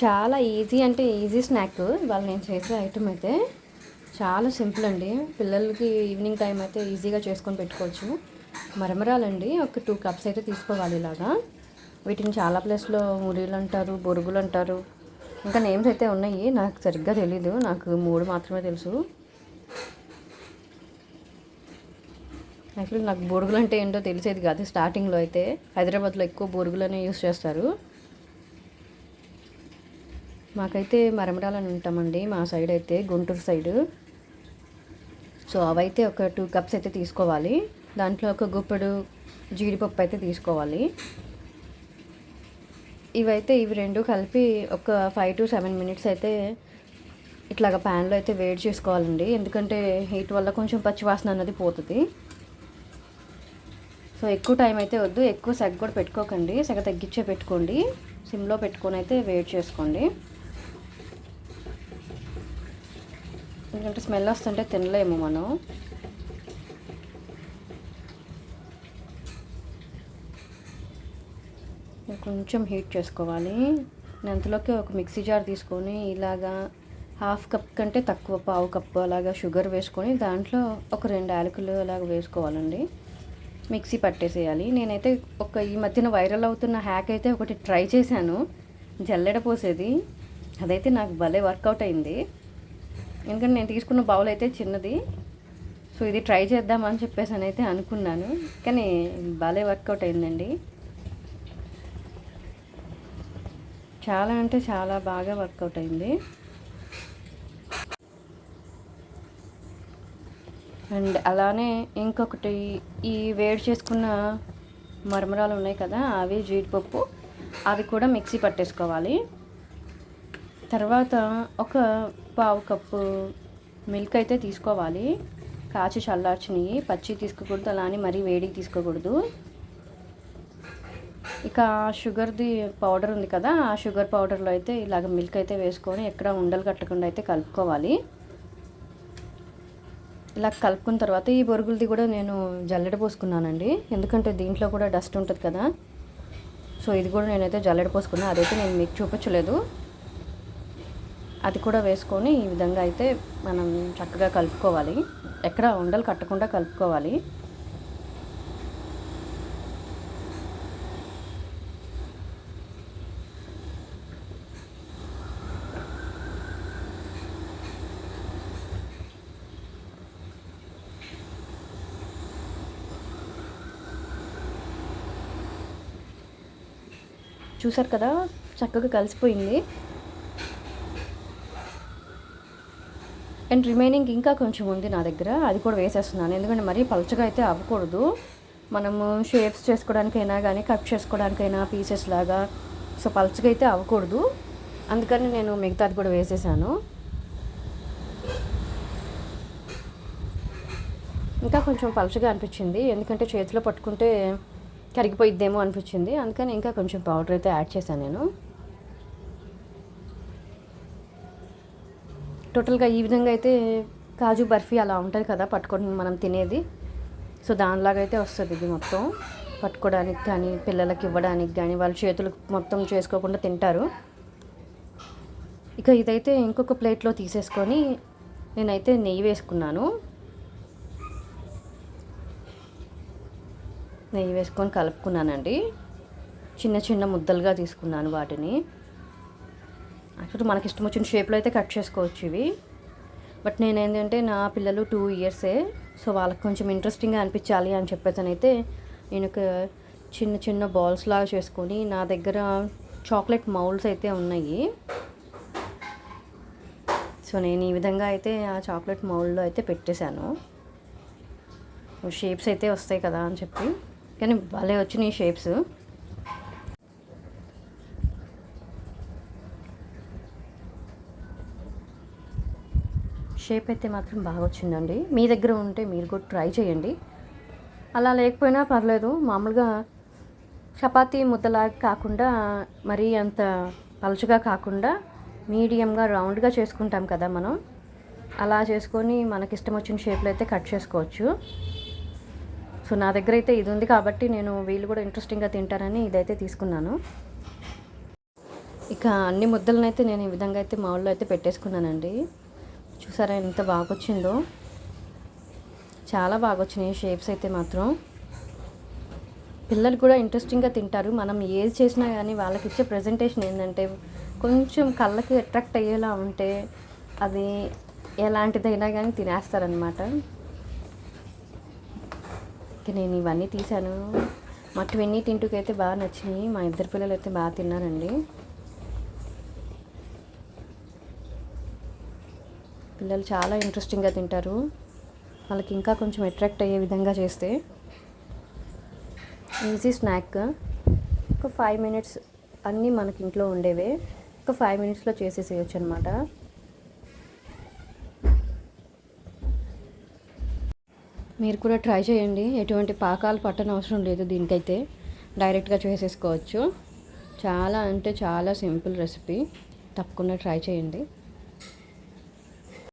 చాలా ఈజీ అంటే easy snack. ఇవాళ నేను చేసే ఐటమ్ అయితే చాలా సింపుల్ అండి. పిల్లలకి ఈవినింగ్ టైం అయితే ఈజీగా చేసుకొని పెట్టుకోవచ్చు. మరమరాలండి. ఒక టూ కప్స్ అయితే తీసుకోవాలి ఇలాగా. వీటిని చాలా ప్లేస్లో మురీలు అంటారు బొరుగులు అంటారు. ఇంకా నేమ్స్ అయితే ఉన్నాయి. నాకు సరిగ్గా తెలీదు. నాకు మూడు మాత్రమే తెలుసు. యాక్చువల్లీ నాకు బొరుగులు అంటే ఏంటో తెలిసేది కాదు. స్టార్టింగ్లో అయితే హైదరాబాద్లో ఎక్కువ బొరుగులనే యూస్ చేస్తారు. మాకైతే మరమడాలని ఉంటామండి మా సైడ్ అయితే గుంటూరు సైడు సో అవైతే ఒక టూ కప్స్ అయితే తీసుకోవాలి. దాంట్లో ఒక గుప్పెడు జీడిపప్పు అయితే తీసుకోవాలి. ఇవైతే ఇవి రెండు కలిపి ఒక ఫైవ్ టు సెవెన్ మినిట్స్ అయితే ఇట్లాగ ప్యాన్లో అయితే వేడి చేసుకోవాలండి. ఎందుకంటే హీట్ వల్ల కొంచెం పచ్చివాసన అన్నది పోతుంది. సో ఎక్కువ టైం అయితే వద్దు. ఎక్కువ సెగ కూడా పెట్టుకోకండి. సెగ తగ్గించే పెట్టుకోండి. సిమ్లో పెట్టుకొని అయితే వేడి చేసుకోండి. ఎందుకంటే స్మెల్ వస్తుంటే తినలేము మనం. కొంచెం హీట్ చేసుకోవాలి. నేను అంతలోకి ఒక మిక్సీ జార్ తీసుకొని ఇలాగా హాఫ్ కప్ కంటే తక్కువ పావు కప్పు అలాగా షుగర్ వేసుకొని దాంట్లో ఒక రెండు యాలకులు అలాగ వేసుకోవాలండి. మిక్సీ పట్టేసేయాలి. నేనైతే ఒక ఈ మధ్యన వైరల్ అవుతున్న హ్యాక్ అయితే ఒకటి ట్రై చేశాను. జల్లెడ పోసేది. అదైతే నాకు భలే వర్కౌట్ అయింది. ఎందుకంటే నేను తీసుకున్న బౌల్ అయితే చిన్నది. సో ఇది ట్రై చేద్దామని చెప్పేసి అని అయితే అనుకున్నాను. కానీ భలే వర్కౌట్ అయిందండి. చాలా అంటే చాలా బాగా వర్కౌట్ అయింది. అండ్ అలానే ఇంకొకటి ఈ వేడి చేసుకున్న మరమరాలు ఉన్నాయి కదా అవి జీడిపప్పు. అవి కూడా మిక్సీ పట్టేసుకోవాలి. తర్వాత ఒక పావు కప్పు మిల్క్ అయితే తీసుకోవాలి. కాచి చల్లార్చినవి పచ్చి తీసుకోకూడదు అలానే మరీ వేడికి తీసుకోకూడదు. ఇక షుగర్ది పౌడర్ ఉంది కదా ఆ షుగర్ పౌడర్లో అయితే ఇలాగ మిల్క్ అయితే వేసుకొని ఎక్కడ ఉండలు కట్టకుండా అయితే కలుపుకోవాలి. ఇలా కలుపుకున్న తర్వాత ఈ బొరుగులది కూడా నేను జల్లెడ పోసుకున్నానండి. ఎందుకంటే దీంట్లో కూడా డస్ట్ ఉంటుంది కదా. సో ఇది కూడా నేనైతే జల్లెడ పోసుకున్నాను అదైతే నేను మీకు చూపించలేదు. అది కూడా వేసుకొని ఈ విధంగా అయితే మనం చక్కగా కలుపుకోవాలి. ఎక్కడ ఉండలు కట్టకుండా కలుపుకోవాలి. చూసారు కదా? చక్కగా కలిసిపోయింది. అండ్ రిమైనింగ్ ఇంకా కొంచెం ఉంది నా దగ్గర. అది కూడా వేసేస్తున్నాను. ఎందుకంటే మరీ పలుచగా అయితే అవ్వకూడదు. మనము షేప్స్ చేసుకోవడానికైనా కానీ కట్ చేసుకోవడానికైనా పీసెస్ లాగా. సో పలుచగా అయితే అవ్వకూడదు. అందుకని నేను మిగతాది కూడా వేసేసాను. ఇంకా కొంచెం పలుచగా అనిపించింది. ఎందుకంటే చేతిలో పట్టుకుంటే కరిగిపోయిద్దేమో అనిపించింది. అందుకని ఇంకా కొంచెం పౌడర్ అయితే యాడ్ చేశాను నేను. టోటల్గా ఈ విధంగా అయితే కాజు బర్ఫీ అలా ఉంటుంది కదా పట్టుకొని మనం తినేది. సో దానిలాగా అయితే వస్తుంది ఇది మొత్తం. పట్టుకోవడానికి కానీ పిల్లలకి ఇవ్వడానికి కానీ వాళ్ళ చేతులు మొత్తం చేసుకోకుండా తింటారు. ఇక ఇదైతే ఇంకొక ప్లేట్లో తీసేసుకొని నేనైతే నెయ్యి వేసుకున్నాను. నెయ్యి వేసుకొని కలుపుకున్నానండి. చిన్న చిన్న ముద్దలుగా తీసుకున్నాను వాటిని. యాక్చువల్లీ మనకి ఇష్టం వచ్చిన షేప్లో అయితే కట్ చేసుకోవచ్చు ఇవి. బట్ నేను ఏంటంటే నా పిల్లలు టూ ఇయర్సే సో వాళ్ళకి కొంచెం ఇంట్రెస్టింగ్గా అనిపించాలి అని చెప్పేసి అయితే నేను ఒక చిన్న చిన్న బాల్స్ లాగా చేసుకొని నా దగ్గర చాక్లెట్ మౌల్డ్స్ అయితే ఉన్నాయి. సో నేను ఈ విధంగా అయితే ఆ చాక్లెట్ మౌల్డ్లో అయితే పెట్టేశాను. షేప్స్ అయితే వస్తాయి కదా అని చెప్పి. కానీ భలే వచ్చినాయి షేప్స్ షేప్ అయితే మాత్రం బాగా వచ్చిందండి. మీ దగ్గర ఉంటే మీరు కూడా ట్రై చేయండి. అలా లేకపోయినా పర్లేదు మామూలుగా చపాతీ ముద్దలాగా కాకుండా మరీ అంత పలుచగా కాకుండా మీడియంగా రౌండ్గా చేసుకుంటాం కదా మనం. అలా చేసుకొని మనకి ఇష్టం వచ్చిన షేప్లో అయితే కట్ చేసుకోవచ్చు. సో నా దగ్గర అయితే ఇది ఉంది కాబట్టి నేను వీళ్ళు కూడా ఇంట్రెస్టింగ్గా తింటారని ఇదైతే తీసుకున్నాను. ఇక అన్ని ముద్దలనైతే అయితే నేను ఈ విధంగా అయితే మౌల్లో అయితే పెట్టేసుకున్నానండి. చూసారా ఎంత బాగా వచ్చిందో చాలా బాగా వచ్చినాయి షేప్స్ అయితే మాత్రం. పిల్లలు కూడా ఇంట్రెస్టింగ్గా తింటారు. మనం ఏది చేసినా కానీ వాళ్ళకి ఇచ్చే ప్రజెంటేషన్ ఏంటంటే కొంచెం కళ్ళకి అట్రాక్ట్ అయ్యేలా ఉంటే అది ఎలాంటిదైనా కానీ తినేస్తారనమాట ఇక నేను ఇవన్నీ తీశాను. మా ట్వెన్నీ తింటూకి అయితే బాగా నచ్చినాయి. మా ఇద్దరు పిల్లలు అయితే బాగా తిన్నారండి. పిల్లలు చాలా ఇంట్రెస్టింగ్గా తింటారు. వాళ్ళకి ఇంకా కొంచెం అట్రాక్ట్ అయ్యే విధంగా చేస్తే. ఈజీ స్నాక్ ఒక ఫైవ్ మినిట్స్ అన్నీ మనకి ఇంట్లో ఉండేవే. ఒక ఫైవ్ మినిట్స్లో చేసేసేయచ్చు అనమాట మీరు కూడా ట్రై చేయండి. ఎటువంటి పాకాలు పట్టని అవసరం లేదు దీనికైతే. డైరెక్ట్గా చేసేసుకోవచ్చు. చాలా అంటే చాలా సింపుల్ రెసిపీ తప్పకుండా ట్రై చేయండి.